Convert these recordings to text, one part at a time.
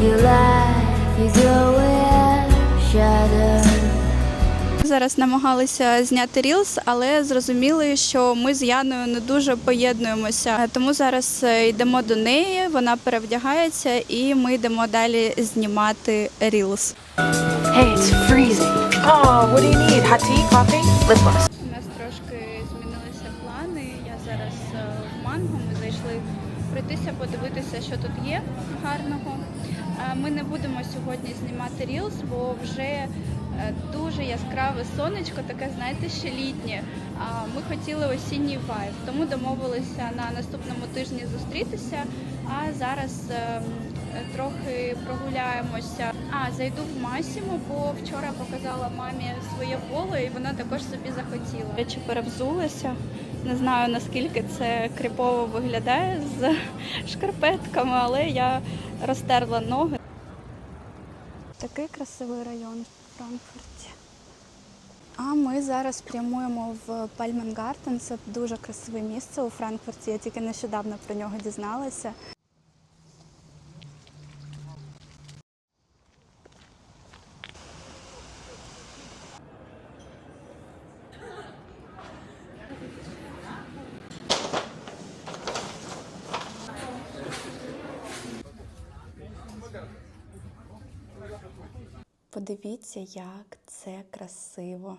you shadows. Зараз намагалися зняти рілс, але зрозуміли, що ми з Яною не дуже поєднуємося. Тому зараз е, йдемо до неї, вона перевдягається, і ми йдемо далі знімати рілс. Hey, it's freezing. Oh, what do you need? Hot tea, coffee, lip gloss. У нас трошки змінилися плани. Я зараз е, в манго. Ми зайшли пройтися, подивитися, що тут є гарного. Ми не будемо сьогодні знімати рілс, бо вже е, дуже яскраве сонечко, таке, знаєте, ще літнє. Ми хотіли осінній вайб, тому домовилися на наступному тижні зустрітися. А зараз ем, трохи прогуляємося. А зайду в Масімо, бо вчора показала мамі своє поло, і вона також собі захотіла. Речі перевзулася. Не знаю наскільки це кріпово виглядає з шкарпетками, але я розтерла ноги. Такий красивий район в Франкфурті. А ми зараз прямуємо в Пальменгартен. Це дуже красиве місце у Франкфурті. Я тільки нещодавно про нього дізналася. Подивіться, як це красиво.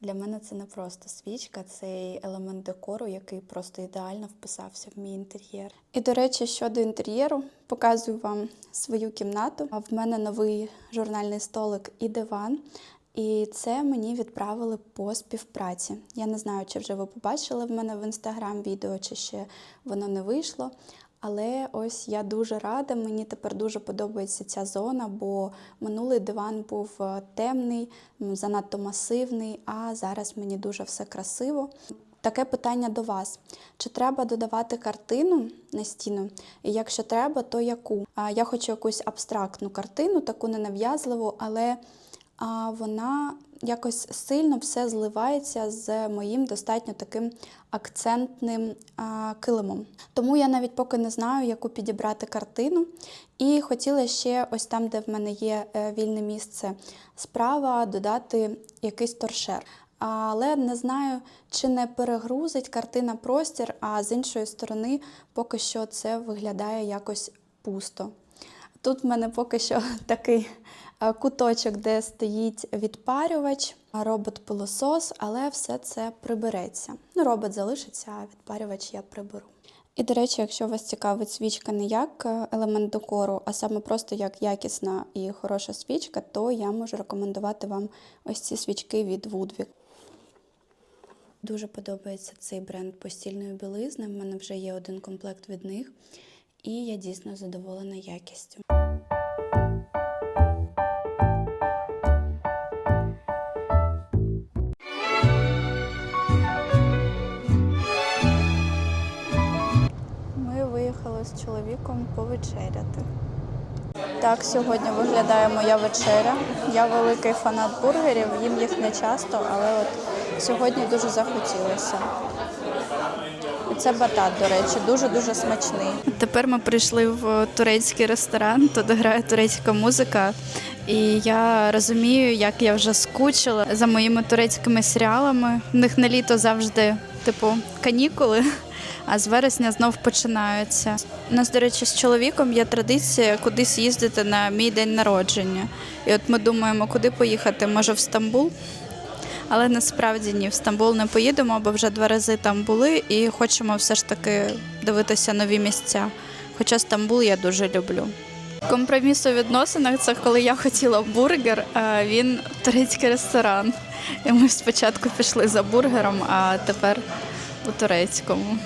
Для мене це не просто свічка, це елемент декору, який просто ідеально вписався в мій інтер'єр. І до речі, щодо інтер'єру, показую вам свою кімнату. А В мене новий журнальний столик і диван. І це мені відправили по співпраці. Я не знаю, чи вже ви побачили в мене в інстаграм відео, чи ще воно не вийшло. Але ось я дуже рада. Мені тепер дуже подобається ця зона, бо минулий диван був е, темний, занадто масивний, а зараз мені дуже все красиво. Таке питання до вас: чи треба додавати картину на стіну? І якщо треба, то яку? Я хочу якусь абстрактну картину, таку ненав'язливу, але а вона якось сильно все зливається з моїм достатньо таким акцентним а, килимом. Тому я навіть поки не знаю, яку підібрати картину. І хотіла ще ось там, де в мене є е, вільне місце справа, додати якийсь торшер. Але не знаю, чи не перегрузить картина простір, а з іншої сторони, поки що це виглядає якось пусто. Тут в мене поки що такий куточок, де стоїть відпарювач, робот-пилосос, але все це прибереться. Ну, робот залишиться, а відпарювач я приберу. І, до речі, якщо вас цікавить свічка не як е, елемент декору, а саме просто як якісна і хороша свічка, то я можу рекомендувати вам ось ці свічки від Woodwick. Дуже подобається цей бренд постільної білизни. В мене вже є один комплект від них, і я дійсно задоволена якістю. З чоловіком повечеряти. Так сьогодні виглядає моя вечеря. Я великий фанат бургерів, їм їх не часто, але от сьогодні дуже захотілося. Це батат, до речі, дуже-дуже смачний. Тепер ми прийшли в турецький ресторан, тут грає турецька музика. І я розумію, як я вже скучила за моїми турецькими серіалами. В них на літо завжди, типу, канікули, а з вересня знов починаються. У нас, до речі, з чоловіком є традиція кудись їздити на мій день народження. І от ми думаємо, куди поїхати, може в Стамбул. Але насправді ні, в Стамбул не поїдемо, бо вже два рази там були і хочемо все ж таки дивитися нові місця. Хоча Стамбул я дуже люблю. Компроміс у відносинах це коли я хотіла бургер, а він турецький ресторан. І ми спочатку пішли за бургером, а тепер у турецькому.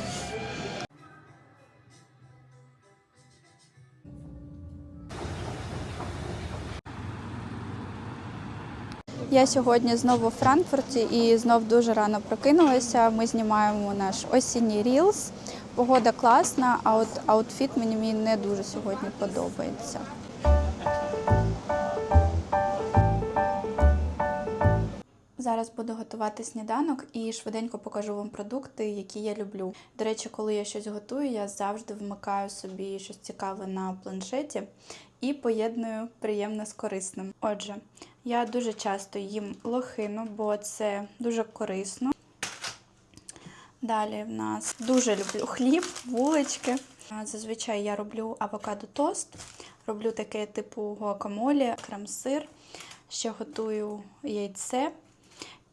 Я сьогодні знову у Франкфурті і знов дуже рано прокинулася. Ми знімаємо наш осінній рілс. Погода класна, а от аутфіт мені мій не дуже сьогодні подобається. Зараз буду готувати сніданок і швиденько покажу вам продукти, які я люблю. До речі, коли я щось готую, я завжди вмикаю собі щось цікаве на планшеті і поєдную приємне з корисним. Отже, я дуже часто їм лохину, бо це дуже корисно. Далі в нас дуже люблю хліб, вулички. Зазвичай я роблю авокадо тост, роблю таке типу гуакамолі, крем-сир, ще готую яйце.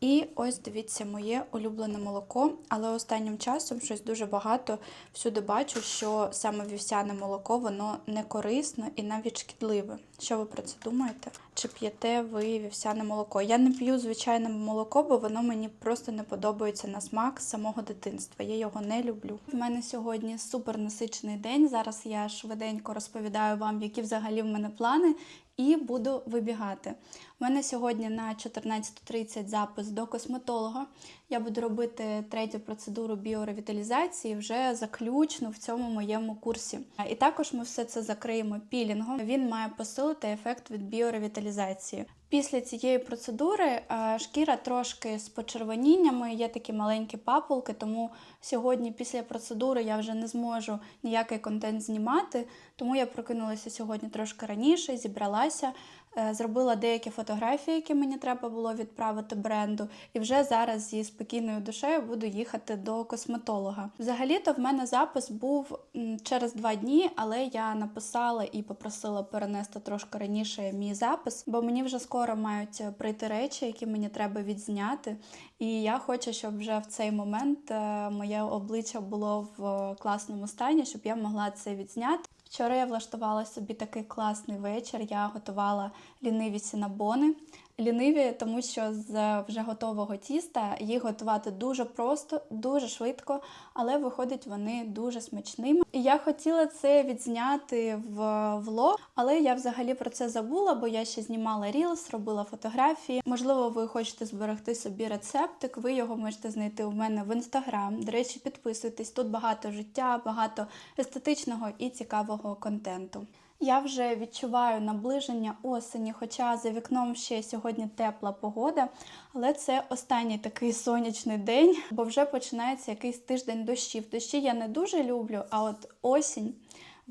І ось дивіться моє улюблене молоко. Але останнім часом щось дуже багато всюди бачу, що саме вівсяне молоко воно не корисне і навіть шкідливе. Що ви про це думаєте? Чи п'єте ви вівсяне молоко? Я не п'ю звичайне молоко, бо воно мені просто не подобається на смак самого дитинства. Я його не люблю. В мене сьогодні супер насичений день. Зараз я швиденько розповідаю вам, які взагалі в мене плани. І буду вибігати. У мене сьогодні на 14.30 запис до косметолога. Я буду робити третю процедуру біоревіталізації, вже заключну в цьому моєму курсі. І також ми все це закриємо пілінгом. Він має посилити ефект від біоревіталізації. Після цієї процедури е, шкіра трошки з почервоніннями, є такі маленькі папулки, тому сьогодні, після процедури, я вже не зможу ніякий контент знімати. Тому я прокинулася сьогодні трошки раніше, зібралася, зробила деякі фотографії, які мені треба було відправити бренду, і вже зараз зі спокійною душею буду їхати до косметолога. Взагалі-то в мене запис був через два дні, але я написала і попросила перенести трошки раніше мій запис, бо мені вже скоро мають прийти речі, які мені треба відзняти. І я хочу, щоб вже в цей момент е, моє обличчя було в класному стані, щоб я могла це відзняти. Вчора я влаштувала собі такий класний вечір. Я готувала ліниві сінабони. Ліниві, тому що з вже готового тіста їх готувати дуже просто, дуже швидко, але виходять вони дуже смачними. І я хотіла це відзняти в влог, але я взагалі про це забула, бо я ще знімала рілс, робила фотографії. Можливо, ви хочете зберегти собі рецептик. Ви його можете знайти у мене в інстаграм. До речі, підписуйтесь. Тут багато життя, багато естетичного і цікавого контенту. Я вже відчуваю наближення осені, хоча за вікном ще сьогодні тепла погода, але це останній такий сонячний день, бо вже починається якийсь тиждень дощів. Дощі я не дуже люблю, а от осінь.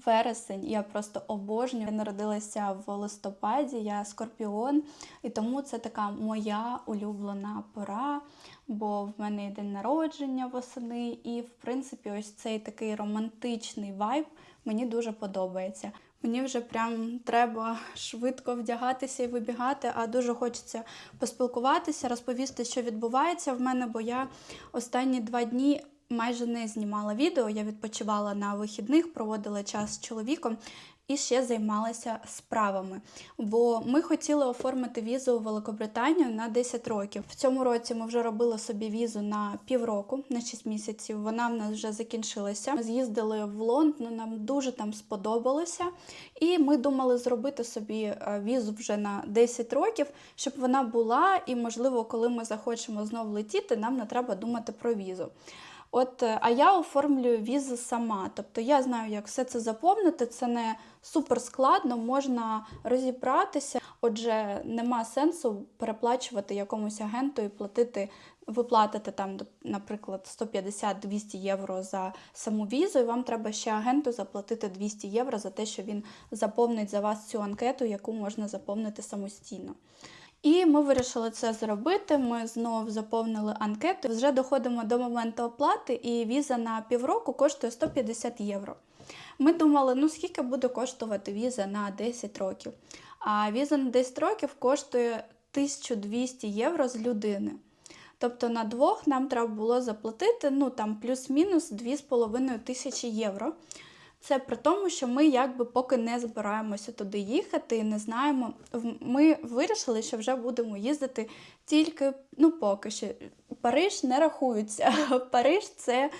Вересень я просто обожнюю. Я народилася в листопаді, я скорпіон, і тому це така моя улюблена пора, бо в мене є день народження восени, і в принципі, ось цей такий романтичний вайб мені дуже подобається. Мені вже прям треба швидко вдягатися і вибігати, а дуже хочеться поспілкуватися, розповісти, що відбувається в мене, бо я останні два дні майже не знімала відео. Я відпочивала на вихідних, проводила час з чоловіком. І ще займалася справами, бо ми хотіли оформити візу у Великобританію на 10 років. В цьому році ми вже робили собі візу на півроку, на 6 місяців. Вона в нас вже закінчилася. Ми з'їздили в Лондон, нам дуже там сподобалося. І ми думали зробити собі е, візу вже на 10 років, щоб вона була, і, можливо, коли ми захочемо знову летіти, нам не треба думати про візу. От, е, а я оформлюю візи сама. Тобто я знаю, як все це заповнити. Це не супер складно, можна розібратися. Отже, нема сенсу переплачувати якомусь агенту і платити, виплатити там, наприклад, 150-200 євро за саму візу, і вам треба ще агенту заплатити 200 євро за те, що він заповнить за вас цю анкету, яку можна заповнити самостійно. І ми вирішили це зробити. Ми знову заповнили анкету. Вже доходимо до моменту оплати, і віза на півроку коштує 150 євро. Ми думали, ну скільки буде коштувати віза на 10 років. А віза на 10 років коштує 1200 євро з людини. Тобто на двох нам треба було заплатити ну там плюс-мінус 2,5 тисячі євро. Це при тому, що ми якби поки не збираємося туди їхати не знаємо. Ми вирішили, що вже будемо їздити тільки ну поки що. Париж не рахується. Париж це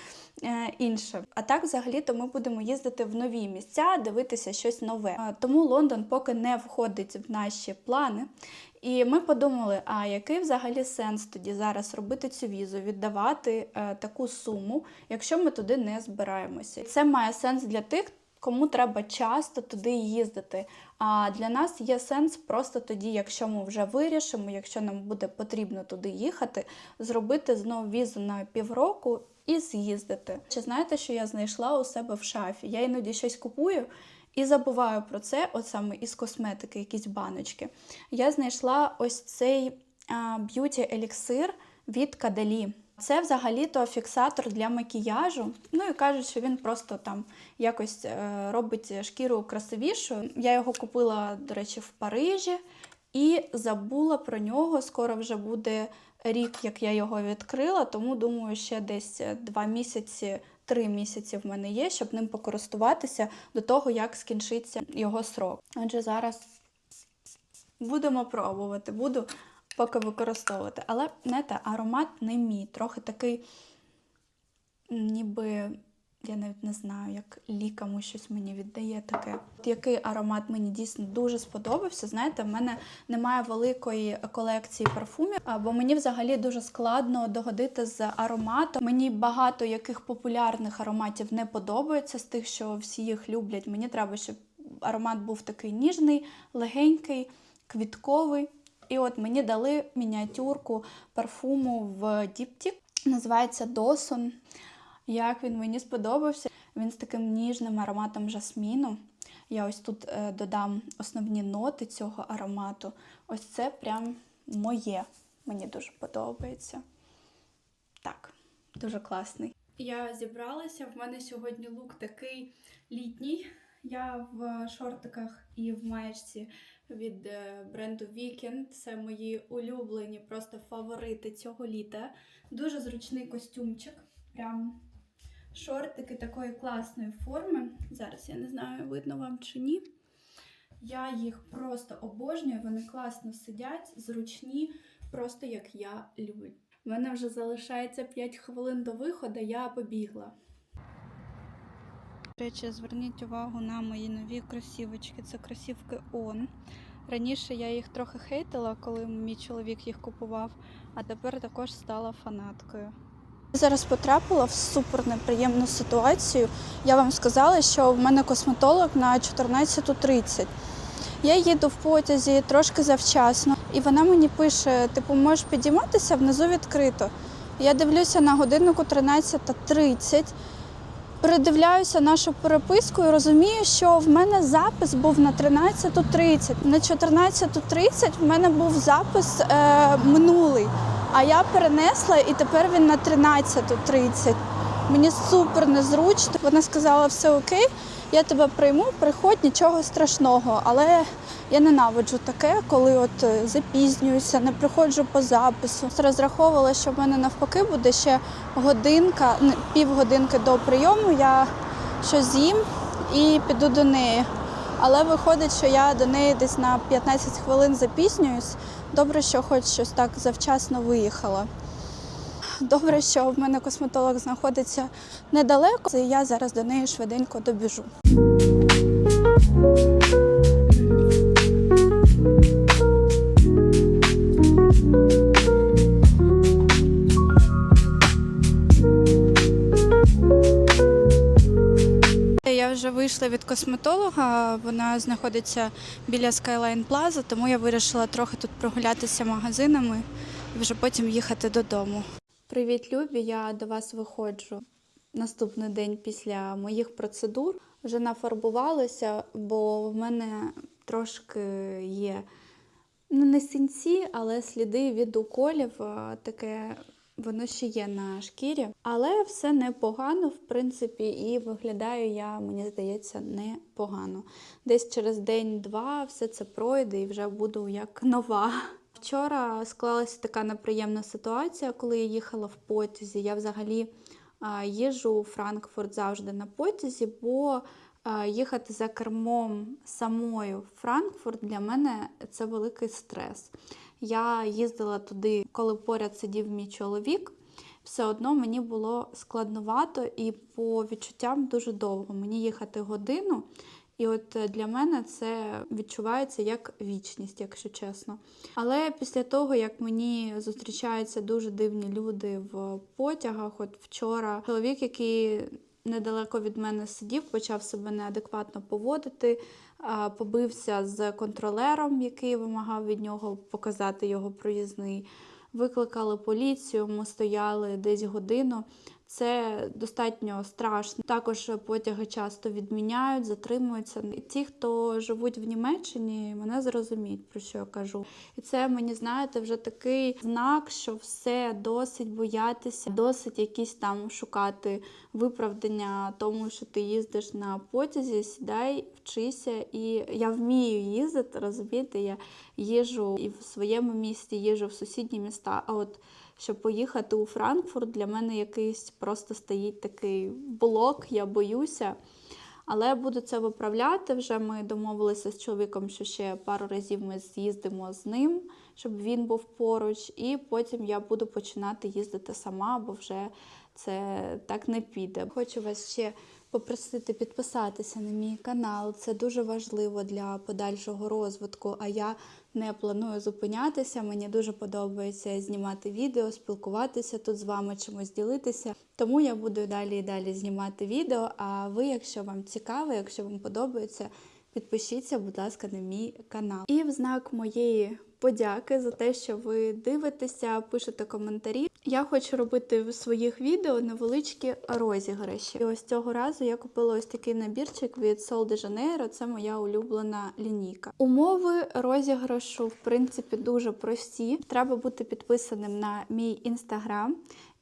е, інше. А так, взагалі-то ми будемо їздити в нові місця, дивитися щось нове. Тому Лондон поки не входить в наші плани. І ми подумали, а який взагалі сенс тоді зараз робити цю візу, віддавати е, таку суму, якщо ми туди не збираємося. Це має сенс для тих, кому треба часто туди їздити. А для нас є сенс просто тоді, якщо ми вже вирішимо, якщо нам буде потрібно туди їхати, зробити знову візу на півроку і з'їздити. Чи знаєте, що я знайшла у себе в шафі? Я іноді щось купую. І забуваю про це, от саме із косметики, якісь баночки. Я знайшла ось цей б'юті еліксир від Каделі. Це взагалі-то фіксатор для макіяжу. Ну і кажуть, що він просто там якось е, робить шкіру красивішою. Я його купила, до речі, в Парижі і забула про нього. Скоро вже буде рік, як я його відкрила, тому думаю, ще десь е, два місяці, три місяці в мене є, щоб ним покористуватися до того, як скінчиться його срок. Отже, зараз будемо пробувати, буду поки використовувати. Але знаєте, аромат не мій, трохи такий, ніби. Я навіть не знаю, як ліками щось мені віддає таке. Який аромат мені дійсно дуже сподобався. Знаєте, в мене немає великої колекції парфумів, бо мені взагалі дуже складно догодити з ароматом. Мені багато яких популярних ароматів не подобається з тих, що всі їх люблять. Мені треба, щоб аромат був такий ніжний, легенький, квітковий. І от мені дали мініатюрку парфуму в Діптік. Називається Досон. Як він мені сподобався. Він з таким ніжним ароматом жасміну. Я ось тут е, додам основні ноти цього аромату. Ось це прям моє. Мені дуже подобається. Так, дуже класний. Я зібралася. В мене сьогодні лук такий літній. Я в шортиках і в маєчці від е, бренду Weekend. Це мої улюблені просто фаворити цього літа. Дуже зручний костюмчик. Прям шортики такої класної форми. Зараз я не знаю, видно вам чи ні. Я їх просто обожнюю, вони класно сидять, зручні, просто як я люблю. У мене вже залишається 5 хвилин до виходу, я побігла. Речі, зверніть увагу на мої нові кросівочки. Це кросівки On. Раніше я їх трохи хейтила, коли мій чоловік їх купував, а тепер також стала фанаткою. Зараз потрапила в супер неприємну ситуацію. Я вам сказала, що в мене косметолог на 14.30. Я їду в потязі трошки завчасно, і вона мені пише: типу, можеш підійматися внизу відкрито. Я дивлюся на годиннику 13.30, передивляюся нашу переписку і розумію, що в мене запис був на 13.30. На 14.30 в мене був запис е, минулий, а я перенесла і тепер він на 13.30. Мені супер незручно. Вона сказала, все окей, я тебе прийму, приходь, нічого страшного. Але я ненавиджу таке, коли от е, запізнююся, не приходжу по запису. Розраховувала, що в мене навпаки буде ще годинка, півгодинки до прийому. Я щось з'їм і піду до неї. Але виходить, що я до неї десь на 15 хвилин запізнююсь. Добре, що хоч щось так завчасно виїхала. Добре, що в мене косметолог знаходиться недалеко, і я зараз до неї швиденько добіжу. Я вже вийшла від косметолога, вона знаходиться біля Skyline Plaza, тому я вирішила трохи тут прогулятися магазинами і вже потім їхати додому. Привіт, Любі! Я до вас виходжу наступний день після моїх процедур. Вже нафарбувалася, бо в мене трошки є ну, не синці, але сліди від уколів. Таке воно ще є на шкірі. Але все непогано, в принципі, і виглядаю я, мені здається, непогано. Десь через день-два все це пройде і вже буду як нова. Вчора склалася така неприємна ситуація, коли я їхала в потязі. Я взагалі а, їжджу у Франкфурт завжди на потязі, бо їхати за кермом самою в Франкфурт для мене це великий стрес. Я їздила туди, коли поряд сидів мій чоловік. Все одно мені було складновато і по відчуттям дуже довго. Мені їхати годину. І от е, для мене це відчувається як вічність, якщо чесно. Але після того, як мені зустрічаються дуже дивні люди в потягах, от вчора чоловік, який недалеко від мене сидів, почав себе неадекватно поводити, побився з контролером, який вимагав від нього показати його проїзний. Викликали поліцію, ми стояли десь годину. Це достатньо страшно. Також потяги часто відміняють, затримуються. І ті, хто живуть в Німеччині, мене зрозуміють, про що я кажу. І це мені знаєте вже такий знак, що все досить боятися, досить якісь там шукати виправдання тому, що ти їздиш на потязі, сідай, вчися. І я вмію їздити, розумієте, я їжу і в своєму місті, їжу в сусідні міста. А от щоб поїхати у Франкфурт, для мене якийсь просто стоїть такий блок, я боюся. Але буду це виправляти. Вже ми домовилися з чоловіком, що ще пару разів ми з'їздимо з ним, щоб він був поруч, і потім я буду починати їздити сама, бо вже це так не піде. Хочу вас ще попросити підписатися на мій канал. Це дуже важливо для подальшого розвитку. А я не планую зупинятися. Мені дуже подобається знімати відео, спілкуватися тут з вами, чимось ділитися. Тому я буду далі і далі знімати відео. А ви, якщо вам цікаво, якщо вам подобається, підпишіться, будь ласка, на мій канал. І в знак моєї подяки за те, що ви дивитеся, пишете коментарі. Я хочу робити в своїх відео невеличкі розіграші. І ось цього разу я купила ось такий набірчик від Sol de Janeiro. Це моя улюблена лінійка. Умови розіграшу, в принципі, дуже прості. Треба бути підписаним на мій інстаграм.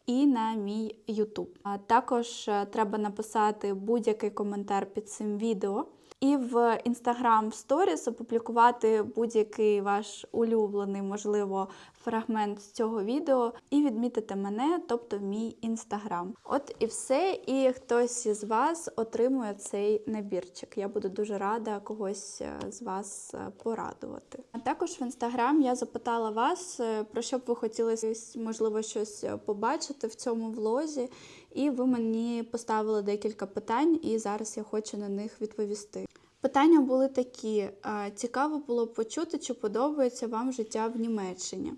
І на мій YouTube. А також е, треба написати будь-який коментар під цим відео. І в Instagram Stories опублікувати будь-який ваш улюблений, можливо, фрагмент з цього відео і відмітити мене, тобто мій інстаграм. От і все. І хтось із вас отримує цей набірчик. Я буду дуже рада когось е, з вас е, порадувати. А також в інстаграм я запитала вас, е, про що б ви хотіли можливо щось побачити в цьому влозі. І ви мені поставили декілька питань, і зараз я хочу на них відповісти. Питання були такі: цікаво було почути, чи подобається вам життя в Німеччині.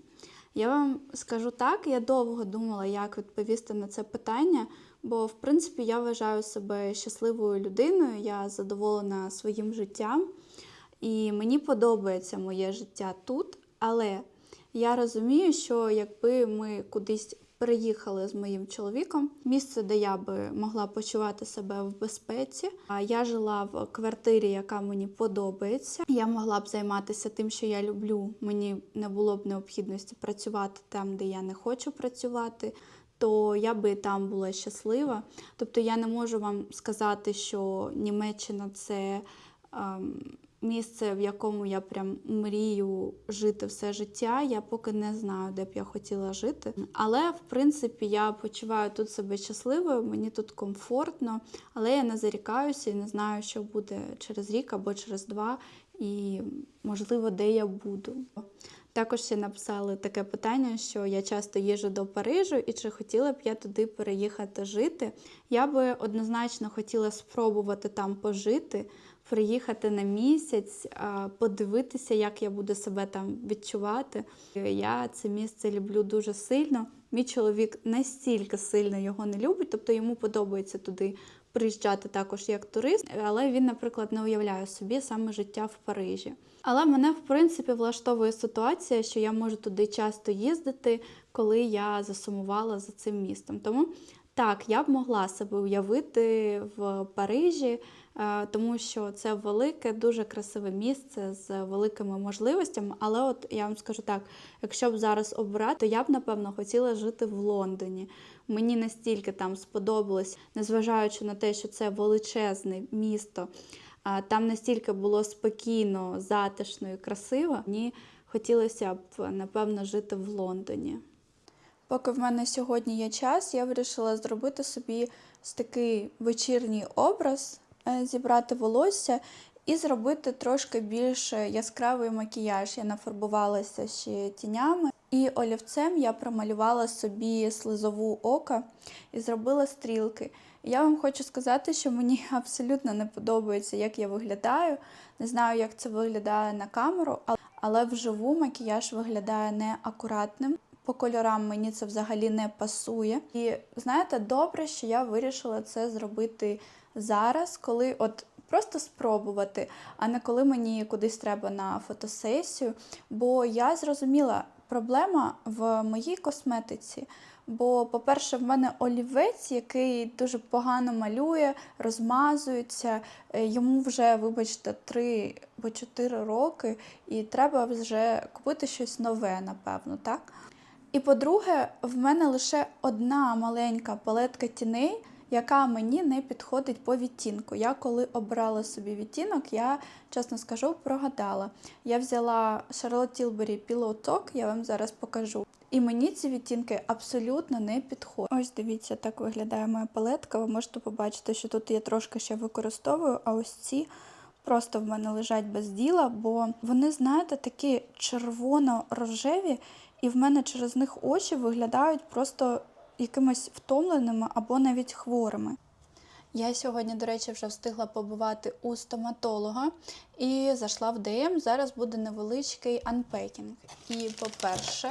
Я вам скажу так, я довго думала, як відповісти на це питання, бо, в принципі, я вважаю себе щасливою людиною, я задоволена своїм життям, і мені подобається моє життя тут, але я розумію, що якби ми кудись переїхали з моїм чоловіком, місце, де я би могла почувати себе в безпеці. А я жила в квартирі, яка мені подобається. Я могла б займатися тим, що я люблю. Мені не було б необхідності працювати там, де я не хочу працювати. То я би там була щаслива. Тобто я не можу вам сказати, що Німеччина це ем, місце, в якому я прям мрію жити все життя. Я поки не знаю, де б я хотіла жити. Але в принципі я почуваю тут себе щасливою, мені тут комфортно, але я не зарікаюся і не знаю, що буде через рік або через два, і можливо, де я буду. Також ще написали таке питання, що я часто їжджу до Парижу, і чи хотіла б я туди переїхати жити. Я би однозначно хотіла спробувати там пожити, приїхати на місяць, подивитися, як я буду себе там відчувати. Я це місце люблю дуже сильно. Мій чоловік настільки сильно його не любить, тобто йому подобається туди приїжджати також як турист, але він, наприклад, не уявляє собі саме життя в Парижі. Але мене, в принципі, влаштовує ситуація, що я можу туди часто їздити, коли я засумувала за цим містом. Тому так, я б могла себе уявити в Парижі, тому що це велике, дуже красиве місце з великими можливостями. Але от я вам скажу так: якщо б зараз обрати, то я б напевно хотіла жити в Лондоні. Мені настільки там сподобалось, незважаючи на те, що це величезне місто. Там настільки було спокійно, затишно і красиво. Мені хотілося б, напевно, жити в Лондоні. Поки в мене сьогодні є час, я вирішила зробити собі такий вечірній образ, е, зібрати волосся і зробити трошки більш яскравий макіяж. Я нафарбувалася ще тінями. І олівцем я промалювала собі слизову ока і зробила стрілки. Я вам хочу сказати, що мені абсолютно не подобається, як я виглядаю. Не знаю, як це виглядає на камеру, але вживу макіяж виглядає неакуратним. По кольорам мені це взагалі не пасує. І знаєте, добре, що я вирішила це зробити зараз, коли от просто спробувати, а не коли мені кудись треба на фотосесію. Бо я зрозуміла, проблема в моїй косметиці. Бо, по-перше, в мене олівець, який дуже погано малює, розмазується. Е, Йому вже, вибачте, 3 або 4 роки, і треба вже купити щось нове, напевно, так? І по-друге, в мене лише одна маленька палетка тіней, яка мені не підходить по відтінку. Я коли обрала собі відтінок, я, чесно скажу, прогадала. Я взяла Charlotte Tilbury Pillow Talk, я вам зараз покажу. І мені ці відтінки абсолютно не підходять. Ось дивіться, так виглядає моя палетка. Ви можете побачити, що тут я трошки ще використовую, а ось ці просто в мене лежать без діла, бо вони, знаєте, такі червоно-рожеві, і в мене через них очі виглядають просто якимось втомленими або навіть хворими. Я сьогодні, до речі, вже встигла побувати у стоматолога і зайшла в ДМ. Зараз буде невеличкий анпекінг. І, по-перше,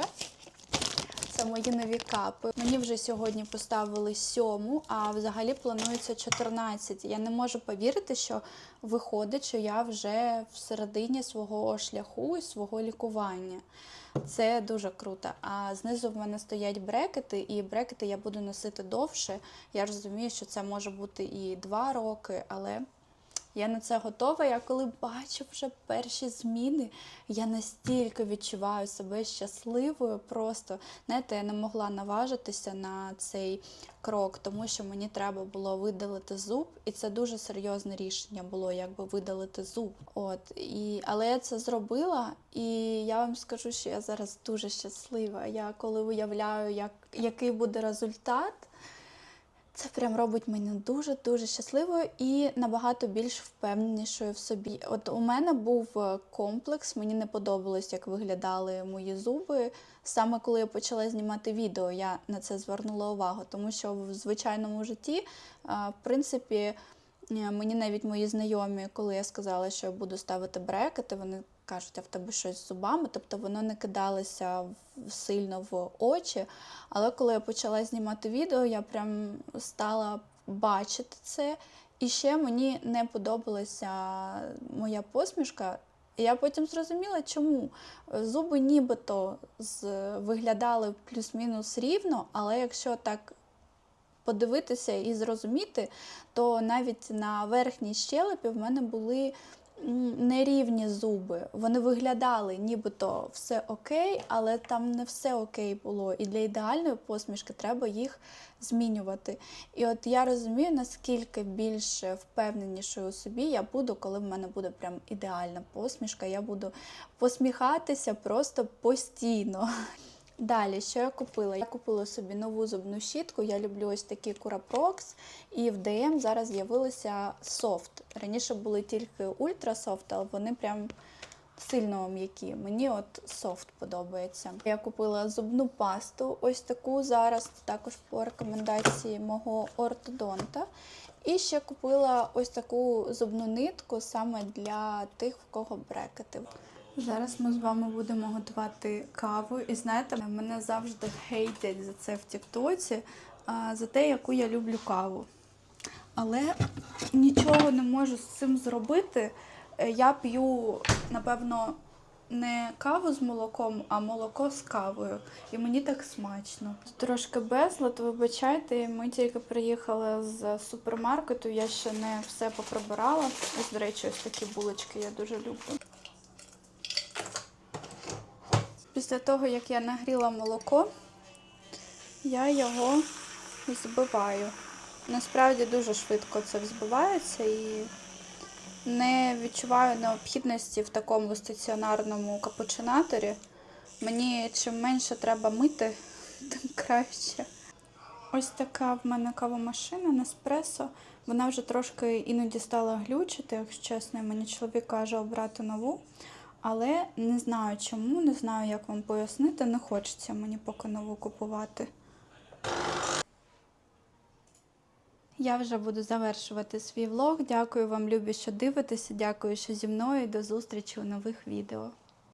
це мої нові капи. Мені вже сьогодні поставили сьому, а взагалі планується 14. Я не можу повірити, що виходить, що я вже в середині свого шляху і свого лікування. Це дуже круто. А знизу в мене стоять брекети, і брекети я буду носити довше. Я розумію, що це може бути і 2 роки, але я на це готова. Я коли бачу вже перші зміни, я настільки відчуваю себе щасливою. Просто знаєте, я не могла наважитися на цей крок, тому що мені треба було видалити зуб, і це дуже серйозне рішення було, якби видалити зуб. От і але я це зробила, і я вам скажу, що я зараз дуже щаслива. Я коли уявляю, як, який буде результат. Це прям робить мене дуже-дуже щасливою і набагато більш впевненішою в собі. От у мене був е, комплекс, мені не подобалось, як виглядали мої зуби. Саме коли я почала знімати відео, я на це звернула увагу, тому що в звичайному житті, е, в принципі, е, мені навіть мої знайомі, коли я сказала, що я буду ставити брекети, вони кажуть, а в тебе щось з зубами, тобто воно не кидалося сильно в очі. Але коли я почала знімати відео, я прям стала бачити це. І ще мені не подобалася моя посмішка. Я потім зрозуміла, чому зуби нібито виглядали плюс-мінус рівно, але якщо так подивитися і зрозуміти, то навіть на верхній щелепі в мене були нерівні зуби. Вони виглядали, нібито все окей, але там не все окей було. І для ідеальної посмішки треба їх змінювати. І от я розумію, наскільки більше впевненішою у собі я буду, коли в мене буде прям ідеальна посмішка. Я буду посміхатися просто постійно. Далі, що я купила? Я купила собі нову зубну щітку. Я люблю ось такі Curaprox. І в DM зараз з'явилися софт. Раніше були тільки ультрасофт, але вони прям сильно м'які. Мені от софт подобається. Я купила зубну пасту, ось таку зараз, також по рекомендації мого ортодонта. І ще купила ось таку зубну нитку саме для тих, в кого брекети. Зараз ми з вами будемо готувати каву. І знаєте, мене завжди хейтять за це в Тіктоці, за те, яку я люблю каву. Але нічого не можу з цим зробити. Е, Я п'ю, напевно, не каву з молоком, а молоко з кавою. І мені так смачно. Трошки безлад, вибачайте, ми тільки приїхали з супермаркету, я ще не все поприбирала. Ось, до речі, ось такі булочки я дуже люблю. Після того, як я нагріла молоко, я його збиваю. Насправді дуже швидко це взбивається і не відчуваю необхідності в такому стаціонарному капучинаторі. Мені чим менше треба мити, тим краще. Ось така в мене кавомашина Неспресо. Вона вже трошки іноді стала глючити, якщо чесно, мені чоловік каже обрати нову. Але не знаю чому, не знаю, як вам пояснити. Не хочеться мені поки нову купувати. Я вже буду завершувати свій влог. Дякую вам, любі, що дивитеся. Дякую, що зі мною. До зустрічі у нових відео.